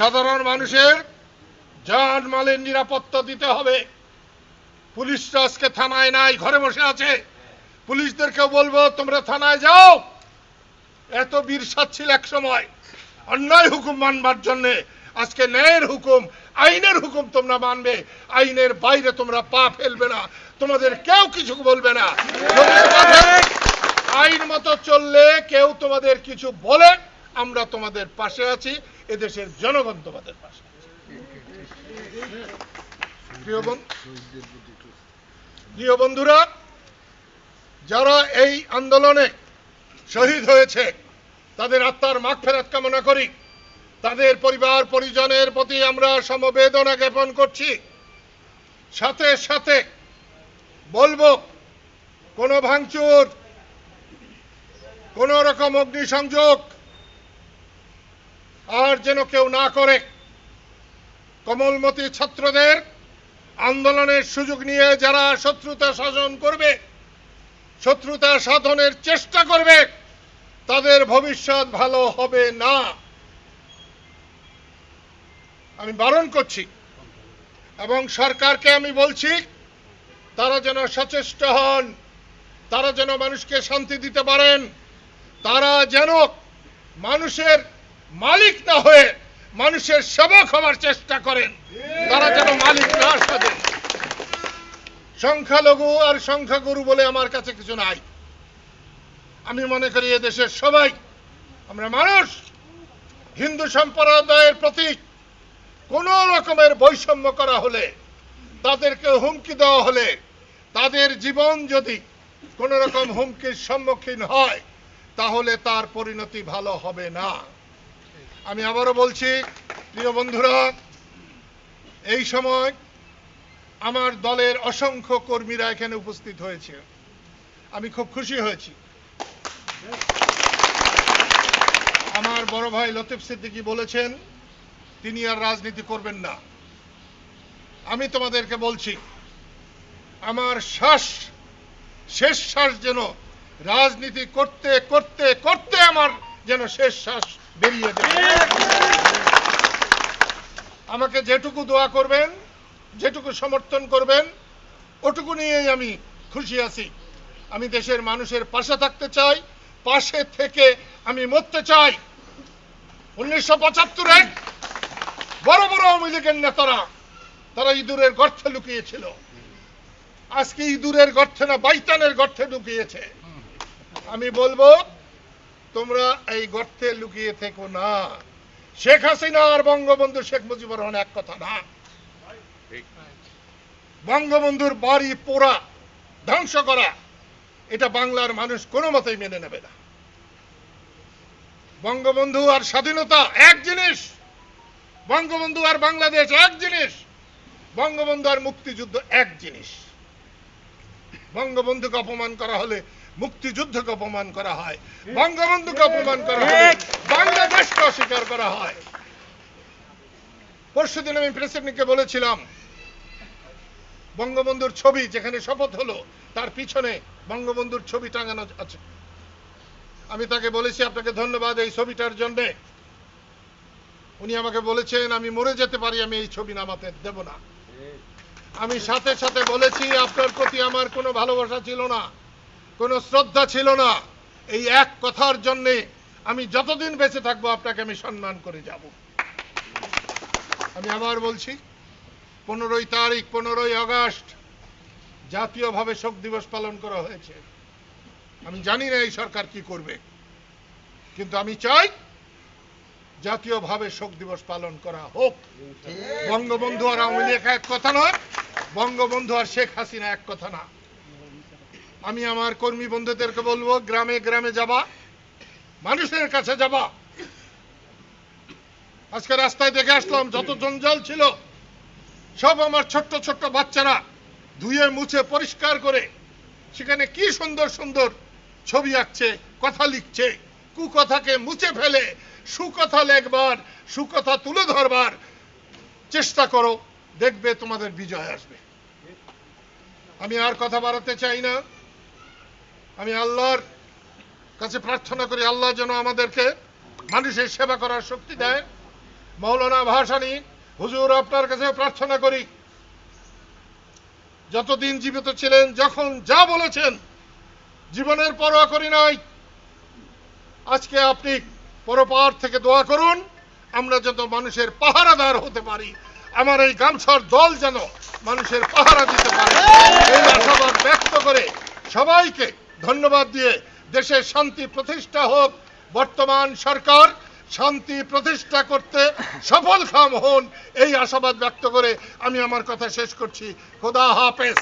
সাধারণ মানুষের যান মালের নিরাপত্তা দিতে হবে। পুলিশরা আজকে থানায় নাই, ঘরে বসে আছে। পুলিশদেরকে বলব, তোমরা থানায় যাও। এত বীর ছিল এক সময়। অন্যায় হুকুম মানবার জন্য আজকে ন্যায়ের হুকুম, আইনের হুকুম তোমরা মানবে। আইনের বাইরে তোমরা পা ফেলবে না। তোমাদের কেউ কিছু বলবে না। আইন মতো চললে কেউ তোমাদের কিছু বলে, আমরা তোমাদের পাশে আছি। এদেশের জনগণ তোমাদের পাশে। প্রিয় বন্ধুরা, যারা এই আন্দোলনে শহীদ হয়েছে, তাদের আত্মার মাগ ফেরত কামনা করি তাদের পরিবার, পরিজনের প্রতি আমরা সমবেদনা জ্ঞাপন করছি সাথে সাথে বলব, কোনো ভাঙচুর, কোন রকম অগ্নিসংযোগ আর যেন কেউ না করে। কমলমতি ছাত্রদের আন্দোলনের সুযোগ নিয়ে যারা শত্রুতা শাসন করবে, শত্রুতা সাধনের চেষ্টা করবে, তাদের ভবিষ্যৎ ভালো হবে না। আমি বারণ করছি এবং সরকারকে আমি বলছি, তারা যেন সচেষ্ট হন, তারা যেন মানুষকে শান্তি দিতে পারেন, তারা যেন মানুষের মালিক না হয়ে মানুষের সেবক হওয়ার চেষ্টা করেন, তারা যেন মালিক না সাজেন সংখ্যালঘু আর সংখ্যাগুরু বলে আমার কাছে কিছু নাই। আমি মনে করি এদেশের সবাই, আমরা মানুষ, হিন্দু সম্প্রদায়ের প্রতি কোন রকমের বৈষম্য করা হলে, তাদেরকে হুমকি দেওয়া হলে, তাদের জীবন যদি কোন রকম হুমকির সম্মুখীন হয়, তাহলে তার পরিণতি ভালো হবে না। আমি আবারও বলছি, প্রিয় বন্ধুরা, এই সময় আমার দলের অসংখ্য কর্মীরা এখানে উপস্থিত হয়েছে। আমি খুব খুশি হয়েছি। আমার বড় ভাই লতিফ সিদ্দিকী বলেছেন, তিনি আর রাজনীতি করবেন না। আমি তোমাদেরকে বলছি, আমার শ্বাস, শেষ শ্বাস যেন রাজনীতি করতে করতে করতে আমার যেন শেষ শ্বাস বেরিয়ে আমাকে যেটুকু দোয়া করবেন, যেটুকু সমর্থন করবেন, ওটুকু নিয়েই আমি খুশি আছি। আমি দেশের মানুষের পাশে থাকতে চাই, পাশে থেকে আমি মরতে চাই। উনিশশো পঁচাত্তরে বড় বড় আওয়ামী লীগের নেতারা, তারা ইঁদুরের গর্তে লুকিয়েছিল। আজকে ইঁদুরের গর্তে না, বাইতানের গর্তে লুকিয়েছে। আমি বলব তোমরা এই গর্তে লুকিয়ে থেকো না। শেখ হাসিনা আর বঙ্গবন্ধু শেখ মুজিবুর রহমান এক কথা না। বঙ্গবন্ধুর বাড়ি পোড়া ধ্বংস করা এটা বাংলার মানুষ কোনো মতেই মেনে নেবে না। বঙ্গবন্ধু আর স্বাধীনতা এক জিনিস বঙ্গবন্ধু আর বাংলাদেশ এক জিনিস বঙ্গবন্ধু আর মুক্তিযুদ্ধ এক জিনিস। বঙ্গবন্ধুকে অপমান করা হলে মুক্তিযুদ্ধকে অপমান করা হয় বঙ্গবন্ধুকে অপমান করা হলে বাংলাদেশকে অস্বীকার করা হয়। পরশুদিন আমি প্রেসিডেন্টকে বলেছিলাম বঙ্গবন্ধুর ছবি যেখানে শপথ হলো তার পিছনে বঙ্গবন্ধুর ছবি টাঙানো আছে। আমি তাকে বলেছি আপনাকে ধন্যবাদ এই ছবিটার জন্যে। উনি আমাকে বলেছেন আমি মরে যেতে পারি আমি এই ছবি নামাতে দেব না। আমি সাথে সাথে বলেছি, আপনার প্রতি আমার কোনো ভালোবাসা ছিল না, কোনো শ্রদ্ধা ছিল না। এই এক কথার জন্যে আমি যতদিন বেঁচে থাকব, আপনাকে আমি সম্মান করে যাব। আমি আবার বলছি, পনেরোই তারিখ, পনেরোই আগস্ট জাতীয়ভাবে শোক দিবস পালন করা হয়েছে। আমি জানি না এই সরকার কি করবে, কিন্তু আমি চাই জাতীয়ভাবে শোক দিবস পালন করা হোক। বঙ্গবন্ধু আর আওয়ামী লীগ এক কথা নয় বঙ্গবন্ধু আর শেখ হাসিনা এক কথা না। আমি আমার কর্মী বন্ধুদেরকে বলব, গ্রামে গ্রামে যাবা, মানুষের কাছে যাবা। আজকে রাস্তায় দেখে আসলাম, যত জঞ্জাল ছিল, সব আমার ছোট্ট ছোট্ট বাচ্চারা ধুয়ে মুছে পরিষ্কার করে সেখানে কি সুন্দর সুন্দর ছবি আঁকছে, কথা লিখছে, কুকথাকে মুছে ফেলে, সুকথা লেখবার, সুকথা তুলে ধরবার চেষ্টা করো। দেখবে তোমাদের বিজয় আসবে। আমি আর কথা বাড়াতে চাই না। আমি আল্লাহর কাছে প্রার্থনা করি, আল্লাহ যেন আমাদেরকে মানুষের সেবা করার শক্তি দেয়। মৌলানা ভাসানী, হুজুর আপনার কাছে প্রার্থনা করি, যতদিন জীবিত ছিলেন, যখন যা বলেছেন, জীবনের পরোয়া করি নাই। আজকে আপনি পরপার থেকে দোয়া করুন, আমরা যত মানুষের পাহারাদার হতে পারি। আমার এই গামছর দল যেন মানুষের পাহারা দিতে পারে। এই আশাবাদ ব্যক্ত করে সবাইকে ধন্যবাদ দিয়ে দেশের শান্তি প্রতিষ্ঠা হোক। বর্তমান সরকার শান্তি প্রতিষ্ঠা করতে সফল কাম হন। এই আশাবাদ ব্যক্ত করে আমি আমার কথা শেষ করছি। খোদা হাফেজ।